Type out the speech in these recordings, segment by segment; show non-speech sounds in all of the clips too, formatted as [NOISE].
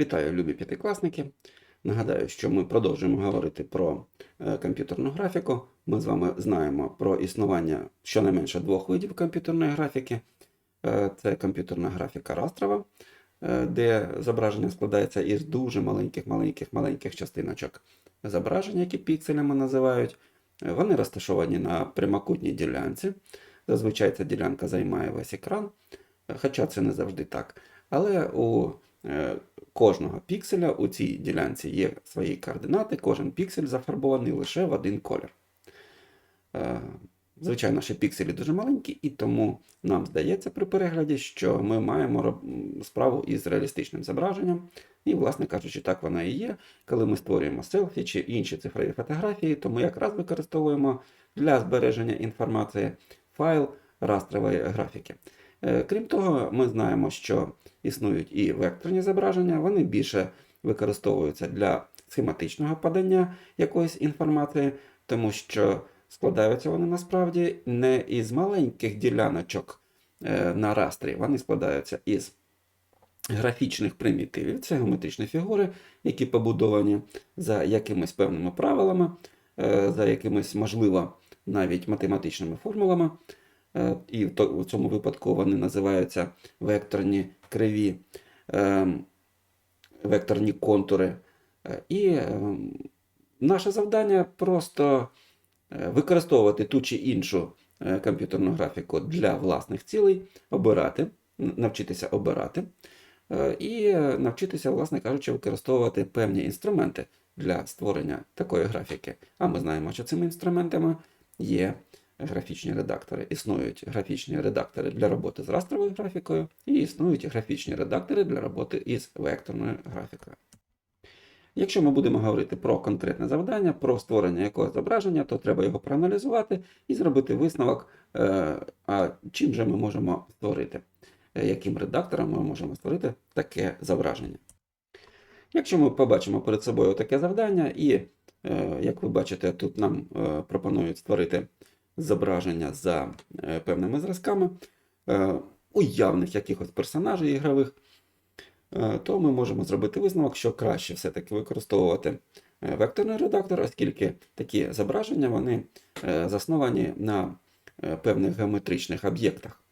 Вітаю, любі п'ятикласники. Нагадаю, що ми продовжуємо говорити про е, комп'ютерну графіку. Ми з вами знаємо про існування щонайменше двох видів комп'ютерної графіки. Е, Це комп'ютерна графіка растрова, е, де зображення складається із дуже маленьких-маленьких-маленьких частиночок зображення, які пікселями називають. Вони розташовані на прямокутній ділянці. Зазвичай ця ділянка займає весь екран, хоча це не завжди так. Але у кожного пікселя у цій ділянці є свої координати, кожен піксель зафарбований лише в один колір. Е, Звичайно, наші пікселі дуже маленькі, і тому нам здається при перегляді, що ми маємо справу із реалістичним зображенням. І, власне кажучи, так вона і є. Коли ми створюємо селфі чи інші цифрові фотографії, то ми якраз використовуємо для збереження інформації файл растрової графіки. Е, Крім того, ми знаємо, що існують і векторні зображення, вони більше використовуються для схематичного подання якоїсь інформації, тому що складаються вони насправді не із маленьких діляночок е, на растрі, вони складаються із графічних примітивів, це геометричні фігури, які побудовані за якимись певними правилами, е, за якимись, можливо, навіть математичними формулами. Е, І в цьому випадку вони називаються векторні криві, ем, векторні контури. Е, І ем, наше завдання просто е, використовувати ту чи іншу комп'ютерну графіку для власних цілей, обирати, навчитися обирати, і навчитися, власне кажучи, використовувати певні інструменти для створення такої графіки. А ми знаємо, що цими інструментами є графічні редактори. Існують графічні редактори для роботи з растровою графікою, і існують графічні редактори для роботи із векторною графікою. Якщо ми будемо говорити про конкретне завдання, про створення якогось зображення, то треба його проаналізувати і зробити висновок, е, а чим же ми можемо створити, Е, яким редактором ми можемо створити таке зображення. Якщо ми побачимо перед собою таке завдання, і, е, як ви бачите, тут нам пропонують створити зображення за е, певними зразками е, уявних якихось персонажей ігрових, е, то ми можемо зробити висновок, що краще все-таки використовувати векторний редактор, оскільки такі зображення вони засновані на певних геометричних об'єктах.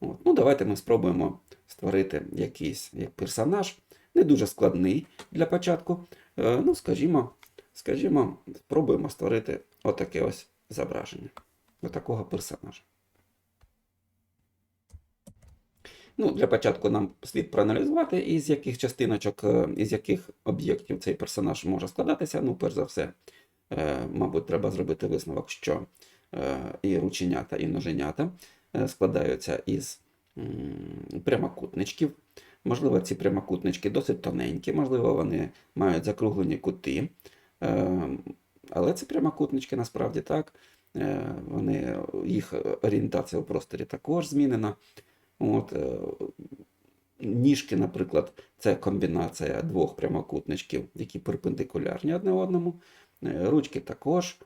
Ну, давайте ми спробуємо створити якийсь як персонаж, не дуже складний для початку. Ну, скажімо, скажімо, спробуємо створити отаке ось зображення. Отакого персонажа. Ну, для початку нам слід проаналізувати, із яких частиночок, е, із яких об'єктів цей персонаж може складатися. Ну, перш за все, е, мабуть, треба зробити висновок, що е, і рученята, і ноженята складаються із прямокутничків. Можливо, ці прямокутнички досить тоненькі, можливо, вони мають закруглені кути. Е, Але це прямокутнички насправді так. Е, Вони, їх орієнтація у просторі також змінена. От, е, ніжки, наприклад, це комбінація двох прямокутничків, які перпендикулярні одне одному. Е, Ручки також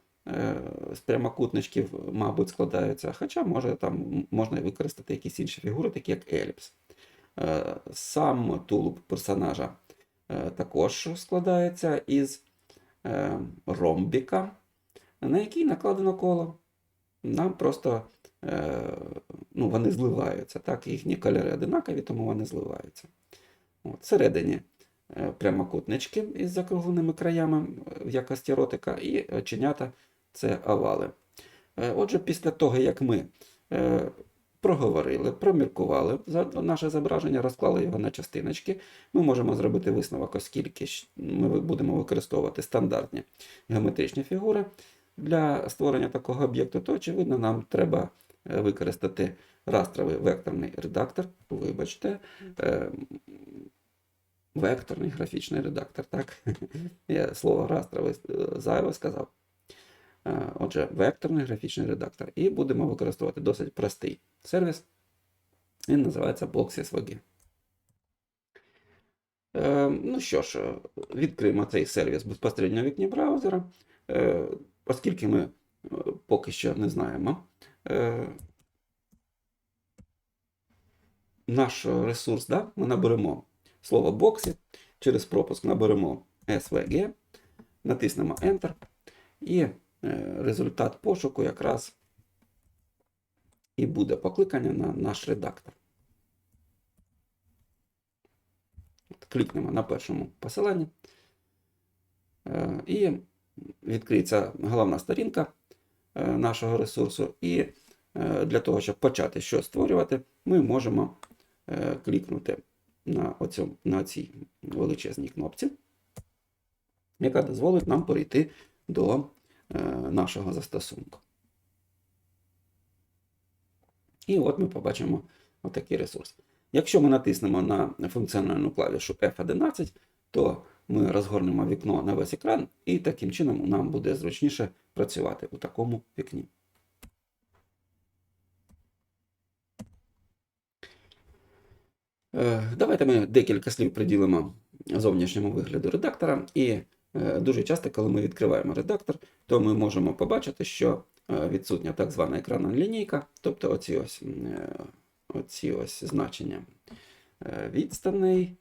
з прямокутничків, мабуть, складаються, хоча може, там можна використати якісь інші фігури, такі як еліпс. Сам тулуб персонажа також складається із ромбіка, на який накладено коло. Нам просто е, ну, вони зливаються. Так, їхні кольори одинакові, тому вони зливаються. От, всередині е, прямокутнички із закругленими краями е, в якості ротика, і оченята це овали. Отже, після того, як ми проговорили, проміркували наше зображення, розклали його на частиночки, ми можемо зробити висновок, оскільки ми будемо використовувати стандартні геометричні фігури для створення такого об'єкту, то, очевидно, нам треба е, використати растровий векторний редактор. Вибачте, е, векторний графічний редактор. Так? [LAUGHS] Я слово растровий е, зайве сказав. Отже, векторний графічний редактор. І будемо використовувати досить простий сервіс. Він називається BlockSVG. Е, Ну що ж, відкриємо цей сервіс безпосередньо в вікні браузера. Оскільки ми е, поки що не знаємо е, наш ресурс, да? ми наберемо слово боксі, через пропуск наберемо SVG, натиснемо Enter, і е, результат пошуку якраз і буде покликання на наш редактор. Клікнемо на першому посиланні. І відкриється головна сторінка е, нашого ресурсу. І е, для того, щоб почати щось створювати, ми можемо е, клікнути на, оцю, на цій величезній кнопці, яка дозволить нам перейти до нашого застосунку. І от ми побачимо отакий ресурс. Якщо ми натиснемо на функціональну клавішу F11, то ми розгорнемо вікно на весь екран, і таким чином нам буде зручніше працювати у такому вікні. Е, Давайте ми декілька слів приділимо зовнішньому вигляду редактора. І е, дуже часто, коли ми відкриваємо редактор, то ми можемо побачити, що е, відсутня так звана екранна лінійка, тобто оці ось, оці ось значення відстаней.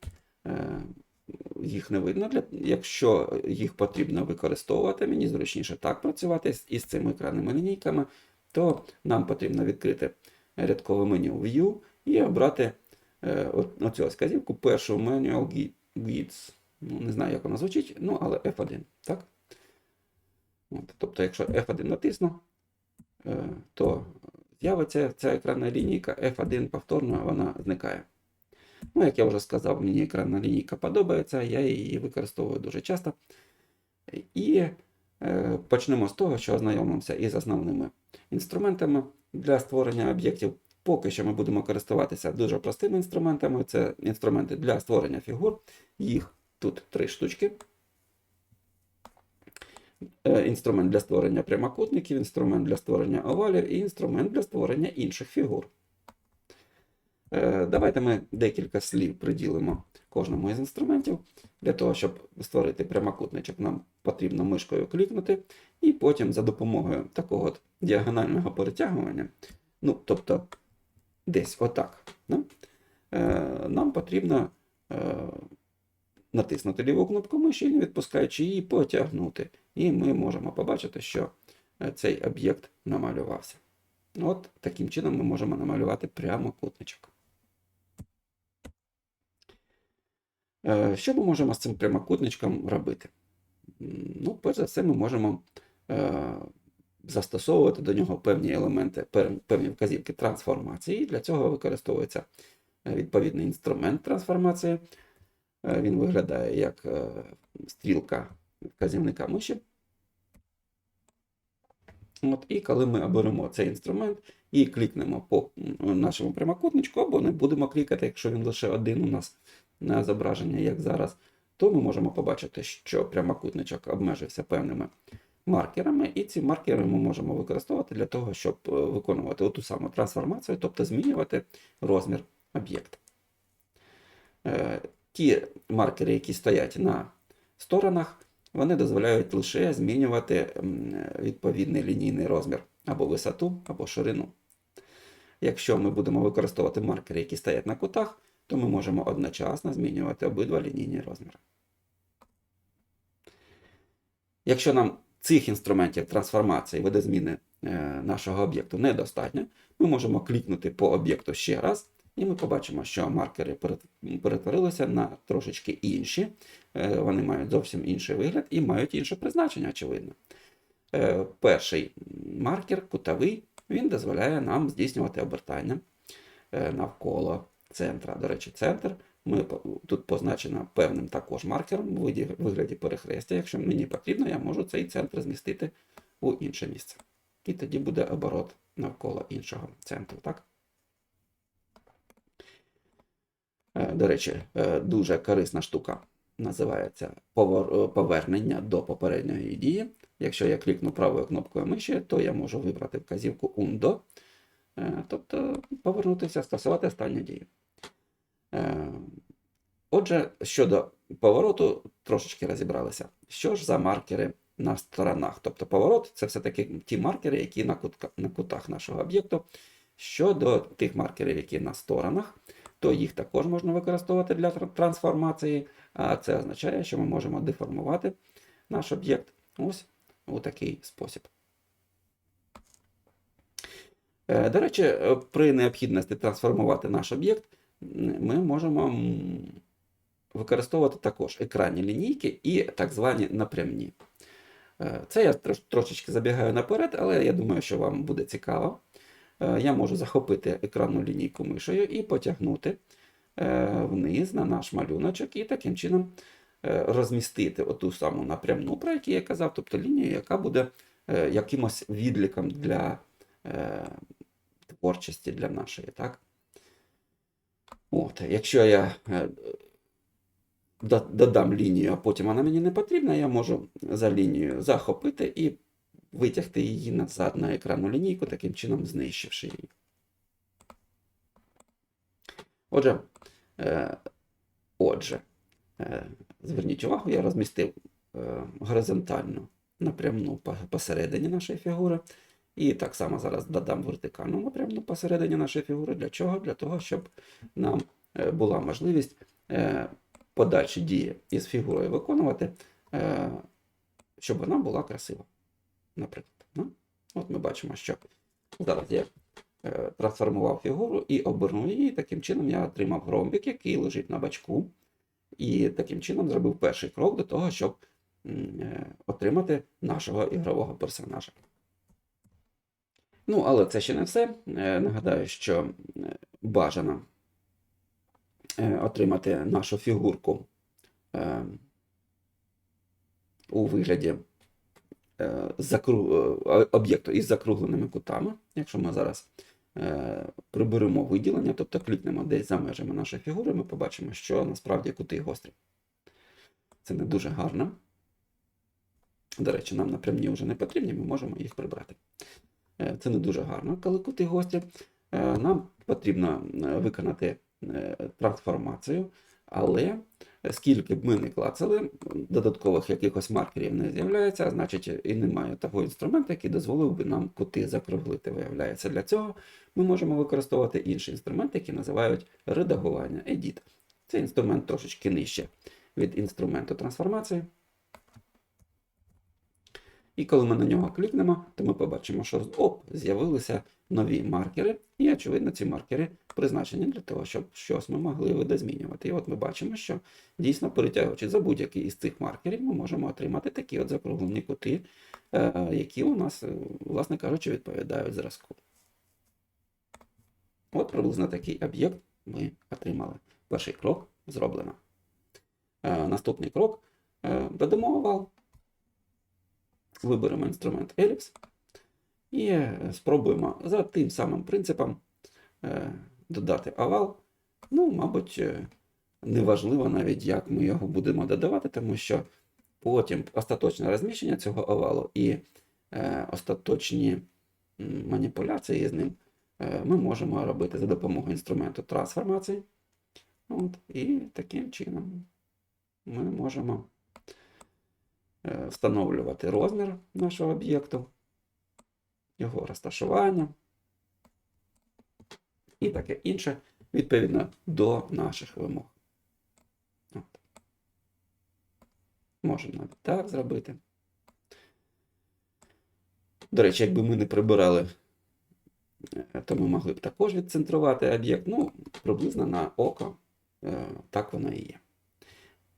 Їх не видно. Для... Якщо їх потрібно використовувати, мені зручніше так працювати із цими екранними лінійками, то нам потрібно відкрити рядкове меню View і обрати е, оцю ось вказівку першу Gui- Guides. Ну, не знаю, як вона звучить, ну, але F1. Так? От, тобто, якщо F1 натисну, е, то з'явиться ця екранна лінійка F1 повторно, вона зникає. Ну, як я вже сказав, мені екранна лінійка подобається, я її використовую дуже часто. І е, почнемо з того, що ознайомимося із основними інструментами для створення об'єктів. Поки що ми будемо користуватися дуже простими інструментами. Це інструменти для створення фігур. Їх тут три штучки. Е, Інструмент для створення прямокутників, інструмент для створення овалів і інструмент для створення інших фігур. Е, Давайте ми декілька слів приділимо кожному із інструментів. Для того, щоб створити прямокутничок, нам потрібно мишкою клікнути, і потім за допомогою такого от діагонального перетягування, ну, тобто десь отак, да? е, нам потрібно е, натиснути ліву кнопку миші, не відпускаючи її, потягнути. І ми можемо побачити, що цей об'єкт намалювався. От таким чином ми можемо намалювати прямокутничок. Що ми можемо з цим прямокутничком робити? Ну, перш за все, ми можемо е, застосовувати до нього певні елементи, певні вказівки трансформації. І для цього використовується е, відповідний інструмент трансформації. Е, Він виглядає як е, стрілка вказівника миші. От, і коли ми оберемо цей інструмент і клікнемо по нашому прямокутничку, або не будемо клікати, якщо він лише один у нас на зображення, як зараз, то ми можемо побачити, що прямокутничок обмежився певними маркерами, і ці маркери ми можемо використовувати для того, щоб е, виконувати ту саму трансформацію, тобто змінювати розмір об'єкта. Е, Ті маркери, які стоять на сторонах, вони дозволяють лише змінювати відповідний лінійний розмір або висоту, або ширину. Якщо ми будемо використовувати маркери, які стоять на кутах, то ми можемо одночасно змінювати обидва лінійні розміри. Якщо нам цих інструментів трансформації видозміни е, нашого об'єкту недостатньо, ми можемо клікнути по об'єкту ще раз, і ми побачимо, що маркери перетворилися на трошечки інші. Е, Вони мають зовсім інший вигляд і мають інше призначення, очевидно. Е, Перший маркер, кутовий, він дозволяє нам здійснювати обертання навколо центра. До речі, центр ми тут позначено певним також маркером у вигляді перехрестя. Якщо мені потрібно, я можу цей центр змістити у інше місце. І тоді буде оборот навколо іншого центру. Так? Е, До речі, е, дуже корисна штука називається е, повернення до попередньої дії. Якщо я клікну правою кнопкою миші, то я можу вибрати вказівку Undo, тобто повернутися, скасувати останню дію. Е, Отже, щодо повороту, трошечки розібралися. Що ж за маркери на сторонах? Тобто поворот це все-таки ті маркери, які на, кутка, на кутах нашого об'єкту. Щодо тих маркерів, які на сторонах, то їх також можна використовувати для трансформації, а це означає, що ми можемо деформувати наш об'єкт ось у такий спосіб. Е, До речі, при необхідності трансформувати наш об'єкт, ми можемо використовувати також екранні лінійки і так звані напрямні. Е, Це я трошечки забігаю наперед, але я думаю, що вам буде цікаво. Е, Я можу захопити екранну лінійку мишею і потягнути е, вниз на наш малюночок, і таким чином розмістити оту саму напрямну, про яку я казав, тобто лінію, яка буде якимось відліком для творчості для нашої. Так? От, якщо я е, додам лінію, а потім вона мені не потрібна, я можу за лінією захопити і витягти її назад на екранну лінійку, таким чином знищивши її. Отже, е, отже, е, зверніть увагу, я розмістив горизонтальну напрямну посередині нашої фігури. І так само зараз додам вертикальну напрямну посередині нашої фігури. Для чого? Для того, щоб нам е, була можливість е, подальші дії із фігурою виконувати, е, щоб вона була красива. Наприклад. Ну, от ми бачимо, що зараз я трансформував фігуру і обернув її. Таким чином я отримав ромбик, який лежить на бачку. І таким чином зробив перший крок до того, щоб отримати нашого ігрового персонажа. Ну, але це ще не все. Е, Нагадаю, що е, бажано е, отримати нашу фігурку у вигляді об'єкту із закругленими кутами. Якщо ми зараз приберемо виділення, тобто клікнемо десь за межами нашої фігури, ми побачимо, що насправді кути гострі. Це не дуже гарно. До речі, нам напрямні вже не потрібні, ми можемо їх прибрати. Е, Це не дуже гарно, коли кути гострі. Е, Нам потрібно е, виконати трансформацію, але скільки б ми не клацали, додаткових якихось маркерів не з'являється, значить і немає того інструменту, який дозволив би нам кути закруглити. Виявляється, для цього ми можемо використовувати інший інструмент, який називають редагування Edit. Цей інструмент трошечки нижче від інструменту трансформації. І коли ми на нього клікнемо, то ми побачимо, що оп, з'явилися нові маркери, і, очевидно, ці маркери призначені для того, щоб щось ми могли видозмінювати. І от ми бачимо, що дійсно перетягуючи за будь-який із цих маркерів, ми можемо отримати такі от закруглені кути, е, які у нас, е, власне кажучи, відповідають зразку. От приблизно такий об'єкт ми отримали. Перший крок зроблено. Е, Наступний крок додамо овал. Виберемо інструмент Ellipse і е, спробуємо за тим самим принципом е, додати овал. Ну, мабуть, е, неважливо навіть, як ми його будемо додавати, тому що потім остаточне розміщення цього овалу і остаточні маніпуляції з ним ми можемо робити за допомогою інструменту трансформації. От, і таким чином ми можемо встановлювати розмір нашого об'єкту, його розташування і таке інше відповідно до наших вимог. От. Можемо навіть так зробити. До речі, якби ми не прибирали, е, то ми могли б також відцентрувати об'єкт. Ну, приблизно на око е, так воно і є.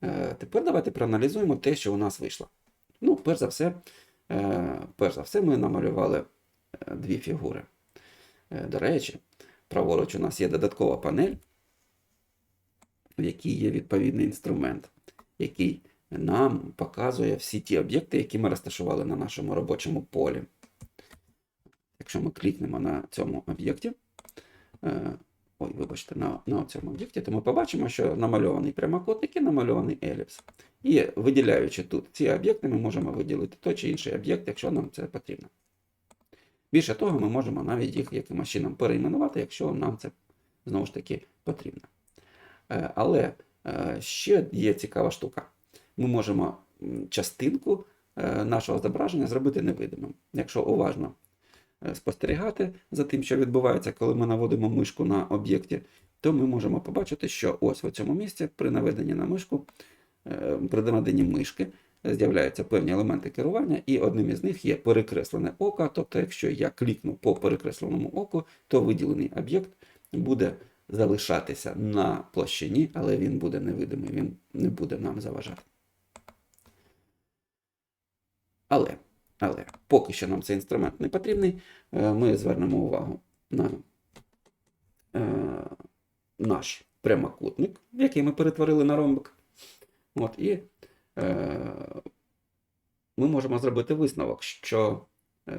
Е, Тепер давайте проаналізуємо те, що у нас вийшло. Ну, перш за все, е, перш за все, ми намалювали е, дві фігури. До речі, праворуч у нас є додаткова панель, в якій є відповідний інструмент, який нам показує всі ті об'єкти, які ми розташували на нашому робочому полі. Якщо ми клікнемо на цьому об'єкті, ой, вибачте, на, на цьому об'єкті, то ми побачимо, що намальований прямокутник і намальований еліпс. І виділяючи тут ці об'єкти, ми можемо виділити той чи інший об'єкт, якщо нам це потрібно. Більше того, ми можемо навіть їх якимось чином перейменувати, якщо нам це знову ж таки потрібно. Е, Але е, ще є цікава штука. Ми можемо частинку е, нашого зображення зробити невидимим. Якщо уважно спостерігати за тим, що відбувається, коли ми наводимо мишку на об'єкті, то ми можемо побачити, що ось в цьому місці при наведенні на мишку, е, при наведенні мишки з'являються певні елементи керування, і одним із них є перекреслене око. Тобто, якщо я клікну по перекресленому оку, то виділений об'єкт буде залишатися на площині, але він буде невидимий, він не буде нам заважати. Але, але поки що нам цей інструмент не потрібний, е, ми звернемо увагу на е, наш прямокутник, який ми перетворили на ромбик. От, і е, ми можемо зробити висновок, що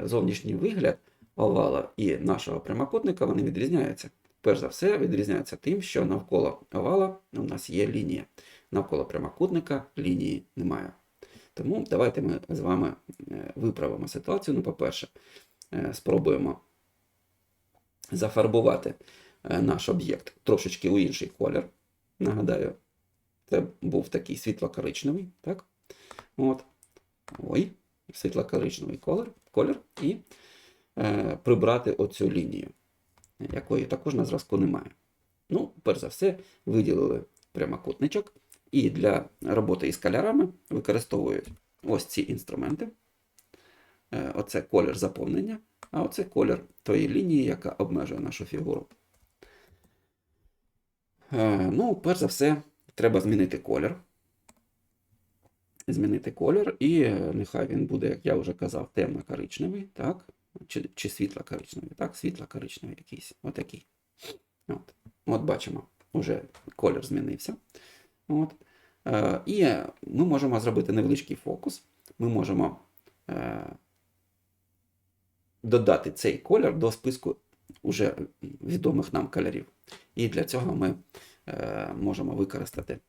зовнішній вигляд овала і нашого прямокутника вони відрізняються. Перш за все, відрізняються тим, що навколо овала у нас є лінія. Навколо прямокутника лінії немає. Тому давайте ми з вами е, виправимо ситуацію. Ну, по-перше, е, спробуємо зафарбувати е, наш об'єкт трошечки у інший колір. Нагадаю, це був такий світло-коричневий, так? От. Ой, світло-коричневий колір, колір і е, прибрати оцю лінію, якої також на зразку немає. Ну, перш за все, виділили прямокутничок. І для роботи із кольорами використовують ось ці інструменти. Е, Оце колір заповнення, а оце колір тої лінії, яка обмежує нашу фігуру. Е, Ну, перш за все, треба змінити колір. Змінити колір, і е, нехай він буде, як я вже казав, темно-коричневий, так? Чи, чи світло-коричневий, так? Світло-коричневий якийсь. Отакий. От. От бачимо, вже колір змінився. От. Е, і ми можемо зробити невеличкий фокус. Ми можемо е, додати цей колір до списку уже відомих нам кольорів. І для цього ми е, можемо використати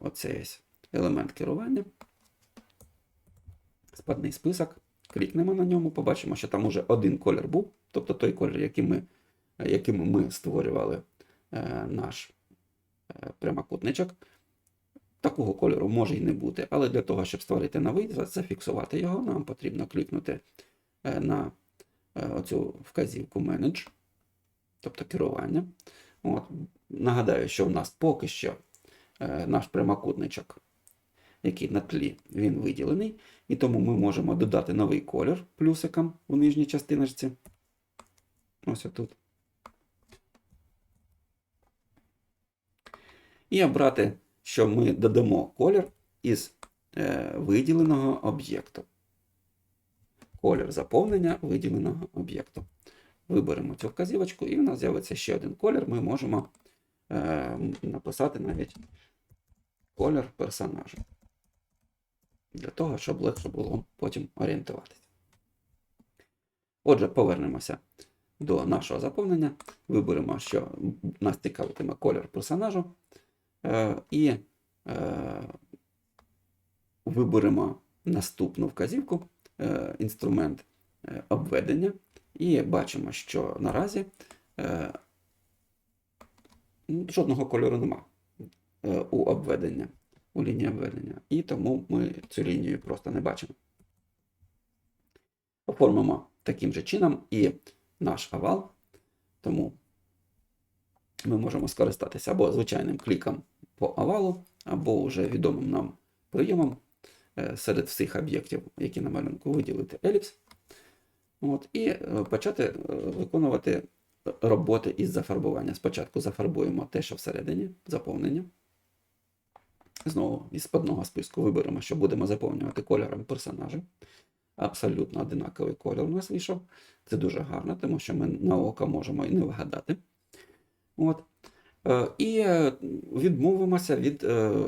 оцей елемент керування. Спадний список. Клікнемо на ньому, побачимо, що там уже один колір був, тобто той колір, яким ми, яким ми створювали наш прямокутничок. Такого кольору може і не бути, але для того, щоб створити новий, зафіксувати його, нам потрібно клікнути е, на е, оцю вказівку Manage, тобто керування. От. Нагадаю, що в нас поки що е, наш прямокутничок, який на тлі, він виділений, і тому ми можемо додати новий колір плюсиком у нижній частиночці. Ось отут. І обрати, що ми додамо колір із е, виділеного об'єкту. Колір заповнення виділеного об'єкту. Виберемо цю вказівочку, і в нас з'явиться ще один колір. Ми можемо е, написати навіть колір персонажа. Для того, щоб легше було потім орієнтуватися. Отже, повернемося до нашого заповнення. Виберемо, що нас цікавитиме колір персонажу. Е, і е, виберемо наступну вказівку, е, інструмент обведення, і бачимо, що наразі жодного кольору нема у обведення, у лінії обведення. І тому ми цю лінію просто не бачимо. Оформимо таким же чином і наш овал, тому ми можемо скористатися або звичайним кліком по овалу, або вже відомим нам прийомом е, серед всіх об'єктів, які на малюнку виділити еліпс. От, і е, почати е, виконувати роботи із зафарбування. Спочатку зафарбуємо те, що всередині, заповнення. Знову із спадного списку виберемо, що будемо заповнювати кольором персонажа. Абсолютно одинаковий кольор у нас вийшов. Це дуже гарно, тому що ми на око можемо і не вгадати. От. Е, І е, відмовимося від е,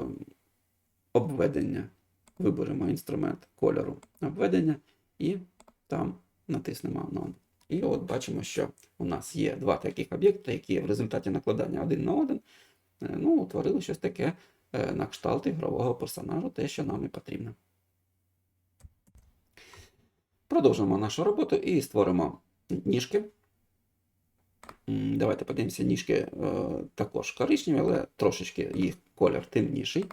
обведення. Виберемо інструмент кольору обведення і там натиснемо None. І от бачимо, що у нас є два таких об'єкти, які в результаті накладання один на один ну, утворили щось таке на кшталт ігрового персонажу, те, що нам і потрібно. Продовжимо нашу роботу і створимо ніжки. Давайте подивимося, ніжки е, також коричневі, але трошечки їх колір темніший.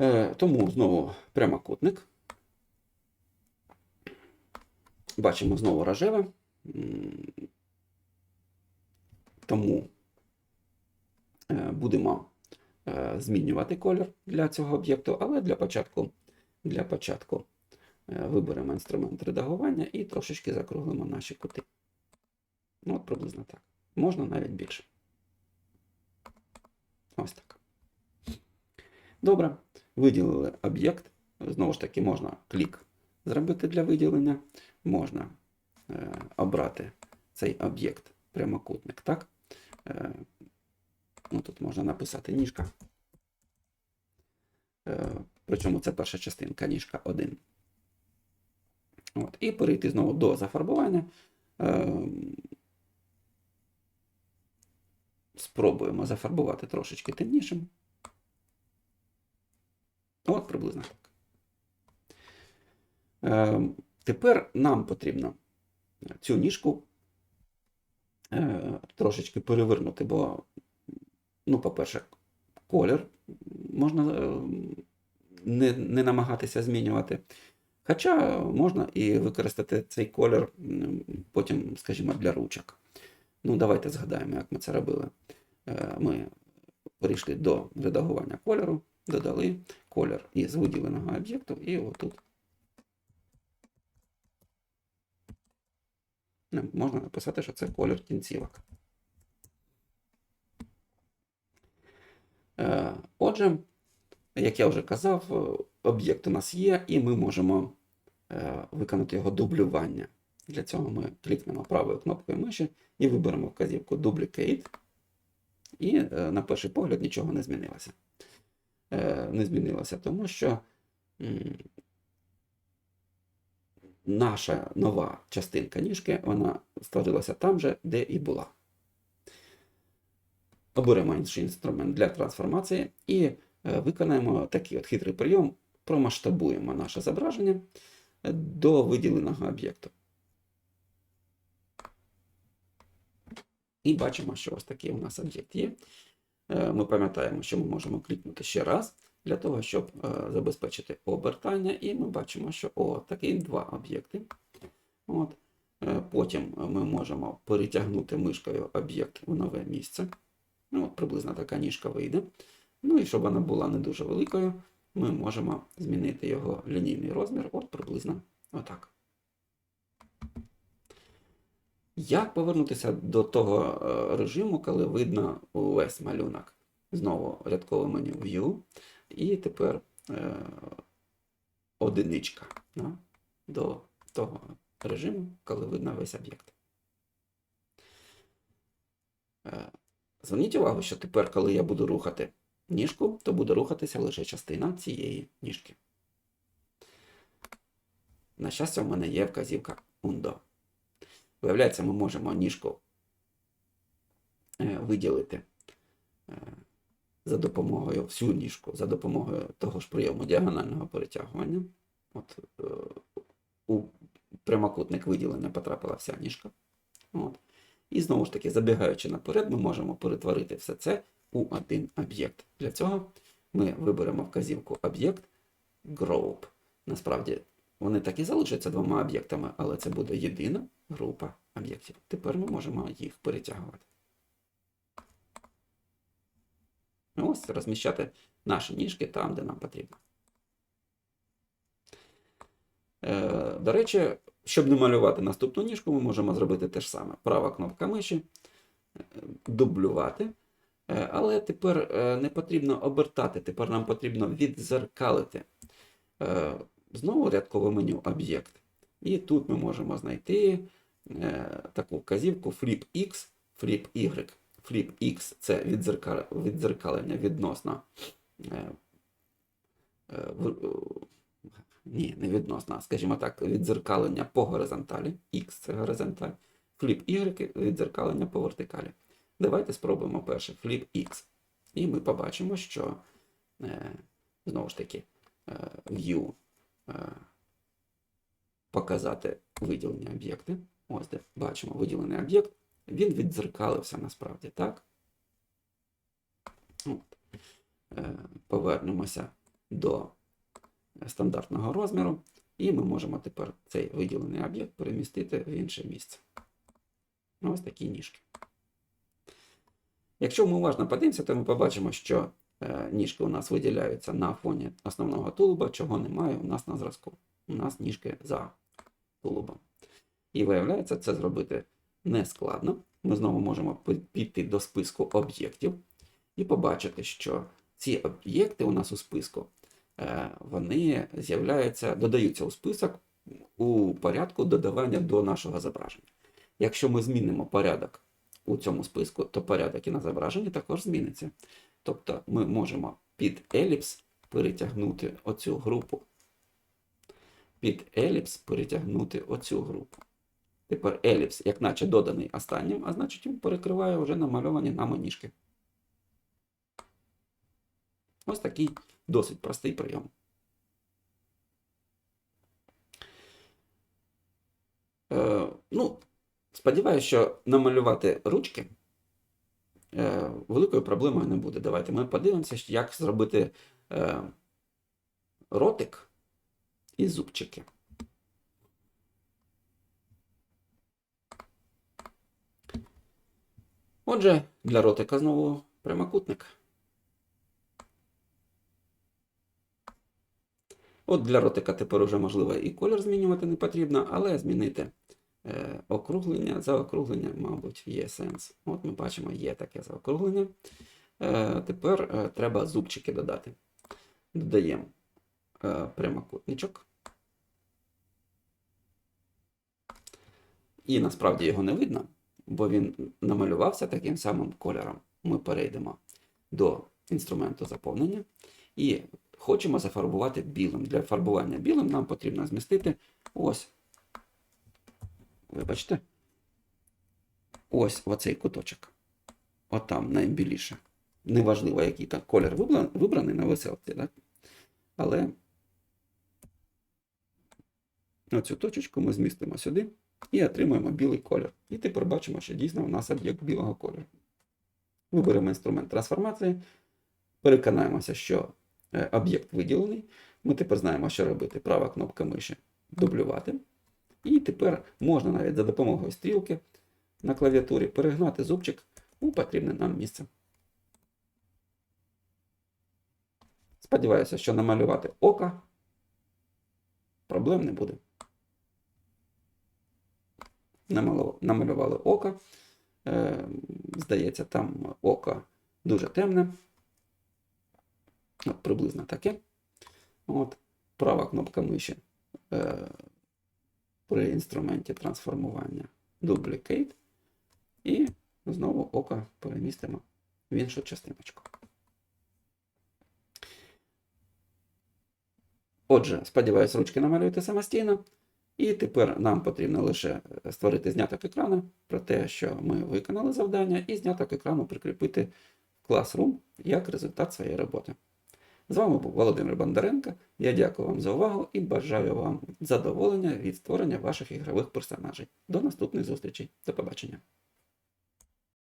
Е, тому знову прямокутник. Бачимо знову рожеве. Тому е, будемо змінювати колір для цього об'єкту, але для початку, для початку виберемо інструмент редагування і трошечки закруглимо наші кути. Ну, от приблизно так. Можна навіть більше. Ось так. Добре. Виділили об'єкт. Знову ж таки, можна клік зробити для виділення. Можна е, обрати цей об'єкт прямокутник. Так? Е, ну, тут можна написати ніжка. Е, причому це перша частинка, ніжка 1. От, і перейти знову до зафарбування. Е, спробуємо зафарбувати трошечки темнішим. От приблизно так. Е, тепер нам потрібно цю ніжку е, трошечки перевернути, бо, ну, по-перше, колір можна е, не, не намагатися змінювати. Хоча можна і використати цей колір потім, скажімо, для ручок. Ну, давайте згадаємо, як ми це робили. Е, Ми перейшли до редагування кольору, додали колір із виділеного об'єкту, і отут можна написати, що це колір кінцівок. Е, Отже, як я вже казав, об'єкт у нас є, і ми можемо е, виконати його дублювання. Для цього ми клікнемо правою кнопкою миші і виберемо вказівку Duplicate. І е, на перший погляд нічого не змінилося. Е, Не змінилося, тому що наша нова частинка ніжки вона створилася там же, де і була. Оберемо інший інструмент для трансформації і е, виконаємо такий от хитрий прийом, промасштабуємо наше зображення до виділеного об'єкту. І бачимо, що ось такий у нас об'єкт є. Е, Ми пам'ятаємо, що ми можемо клікнути ще раз для того, щоб е, забезпечити обертання. І ми бачимо, що о, такі два об'єкти. От. Е, Потім ми можемо перетягнути мишкою об'єкт в нове місце. Ну, от Приблизно така ніжка вийде. Ну і щоб вона була не дуже великою, ми можемо змінити його лінійний розмір, от приблизно отак. Як повернутися до того е, режиму, коли видно увесь малюнок? Знову рядкове меню View. І тепер е, одиничка да, до того режиму, коли видно весь об'єкт. Е, зверніть увагу, що тепер, коли я буду рухати ніжку, то буде рухатися лише частина цієї ніжки. На щастя, в мене є вказівка Undo. Виявляється, ми можемо ніжку е, виділити е, за допомогою всю ніжку, за допомогою того ж прийому діагонального перетягування. От, е, у прямокутник виділення потрапила вся ніжка. От. І знову ж таки, забігаючи наперед, ми можемо перетворити все це у один об'єкт. Для цього ми виберемо вказівку об'єкт Group. Насправді, вони так і залишаться двома об'єктами, але це буде єдина група об'єктів. Тепер ми можемо їх перетягувати. Ось розміщати наші ніжки там, де нам потрібно. Е, До речі, щоб не малювати наступну ніжку, ми можемо зробити те ж саме. Права кнопка миші, е, дублювати. Е, Але тепер не потрібно обертати, тепер нам потрібно відзеркалити. Знову рядкове меню об'єкт. І тут ми можемо знайти е, таку вказівку Flip X, Flip Y. Flip X це відзеркалення відносно. е, е, е, ні, не відносно, скажімо так, відзеркалення по горизонталі. X це горизонталь. Flip Y відзеркалення по вертикалі. Давайте спробуємо перше Flip X. І ми побачимо, що е, знову ж таки е, View показати виділені об'єкти. Ось де бачимо виділений об'єкт. Він віддзеркалився насправді, так? От. Е, Повернемося до стандартного розміру, і ми можемо тепер цей виділений об'єкт перемістити в інше місце. Ось такі ніжки. Якщо ми уважно подивимося, то ми побачимо, що ніжки у нас виділяються на фоні основного тулуба, чого немає у нас на зразку. У нас ніжки за тулубом. І виявляється, це зробити не складно. Ми знову можемо піти до списку об'єктів і побачити, що ці об'єкти у нас у списку, е, вони з'являються, додаються у список у порядку додавання до нашого зображення. Якщо ми змінимо порядок у цьому списку, то порядок і на зображенні також зміниться. Тобто ми можемо під еліпс перетягнути оцю групу. Під еліпс перетягнути оцю групу. Тепер еліпс, як наче доданий останнім, а значить він перекриває вже намальовані нами ніжки. Ось такий досить простий прийом. Е, ну, сподіваюся, що намалювати ручки великою проблемою не буде. Давайте ми подивимося, як зробити е, ротик і зубчики. Отже, для ротика знову прямокутник. От для ротика тепер уже можливо і колір змінювати не потрібно, але змінити е, округлення, заокруглення, мабуть, є сенс. От ми бачимо, є таке заокруглення. Е, тепер е, треба зубчики додати. Додаємо е, прямокутничок. І насправді його не видно, бо він намалювався таким самим кольором. Ми перейдемо до інструменту заповнення і хочемо зафарбувати білим. Для фарбування білим нам потрібно змістити ось. Вибачте. Ось оцей куточок. Отам найбіліше. Неважливо, який там колір вибраний на веселці, так? Але оцю точечку ми змістимо сюди і отримаємо білий колір. І тепер бачимо, що дійсно у нас об'єкт білого кольору. Виберемо інструмент трансформації, переконаємося, що е, об'єкт виділений. Ми тепер знаємо, що робити. Права кнопка миші дублювати. І тепер можна навіть за допомогою стрілки на клавіатурі перегнати зубчик у потрібне нам місце. Сподіваюся, що намалювати око проблем не буде. Намалювали око. Е, Здається, там око дуже темне. От, приблизно таке. От, права кнопка миші е, при інструменті трансформування Duplicate. І знову око перемістимо в іншу частиночку. Отже, сподіваюсь, ручки намалюєте самостійно. І тепер нам потрібно лише створити зняток екрану про те, що ми виконали завдання, і зняток екрану прикріпити в Classroom як результат своєї роботи. З вами був Володимир Бондаренко. Я дякую вам за увагу і бажаю вам задоволення від створення ваших ігрових персонажей. До наступних зустрічей. До побачення.